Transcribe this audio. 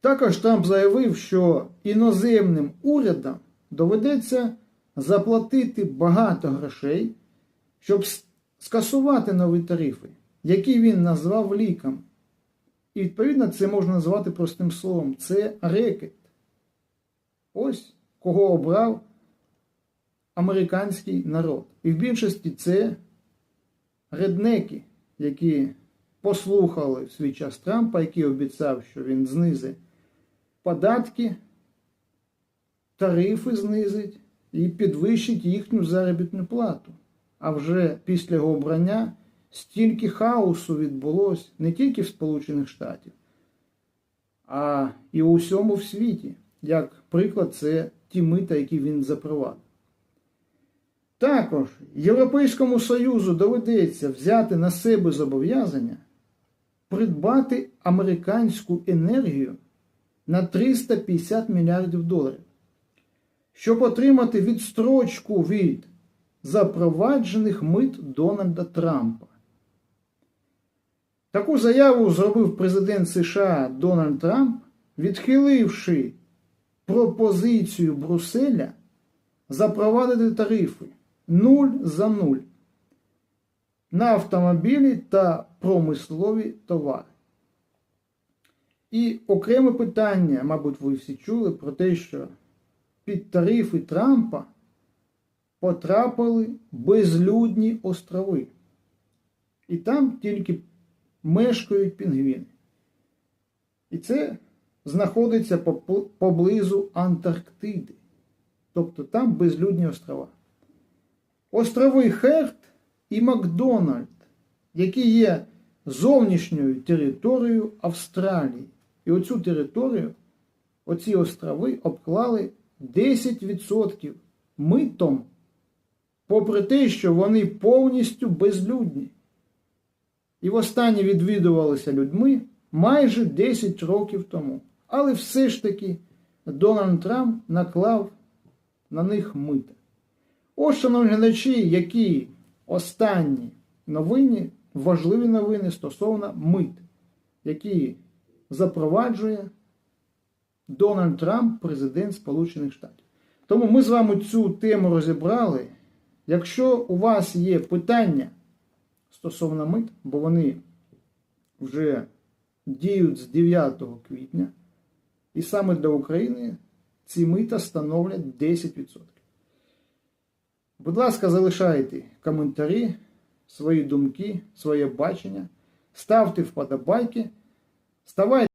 Також Трамп заявив, що іноземним урядам доведеться заплатити багато грошей, щоб скасувати нові тарифи, які він назвав ліком. І відповідно це можна назвати простим словом: це рекет. Ось кого обрав американський народ. І в більшості це реднеки, які послухали в свій час Трампа, який обіцяв, що він знизить податки, тарифи знизить і підвищить їхню заробітну плату. А вже після його обрання стільки хаосу відбулось не тільки в Сполучених Штатів, а і у всьому в світі. Як приклад, це ті мита, які він запровадив. Також Європейському Союзу доведеться взяти на себе зобов'язання придбати американську енергію на 350 мільярдів доларів, щоб отримати відстрочку від запроваджених мит Дональда Трампа. Таку заяву зробив президент США Дональд Трамп, відхиливши пропозицію Брюсселя запровадити тарифи 0 за 0 на автомобілі та промислові товари. І окреме питання, мабуть, ви всі чули про те, що під тарифи Трампа потрапили безлюдні острови. І там тільки мешкають пінгвіни. І це знаходиться поблизу Антарктиди. Тобто там безлюдні острова. Острови Херт і Макдональд, які є зовнішньою територією Австралії. І оцю територію, оці острови обклали 10% митом, попри те, що вони повністю безлюдні. І востаннє відвідувалися людьми майже 10 років тому. Але все ж таки Дональд Трамп наклав на них мита. Ось, шановні глядачі, які останні новини, важливі новини стосовно мит, які запроваджує Дональд Трамп, президент Сполучених Штатів. Тому ми з вами цю тему розібрали. Якщо у вас є питання стосовно мит, бо вони вже діють з 9 квітня, і саме для України ці мита становлять 10%. Будь ласка, залишайте коментарі, свої думки, своє бачення, ставте вподобайки, ставайте.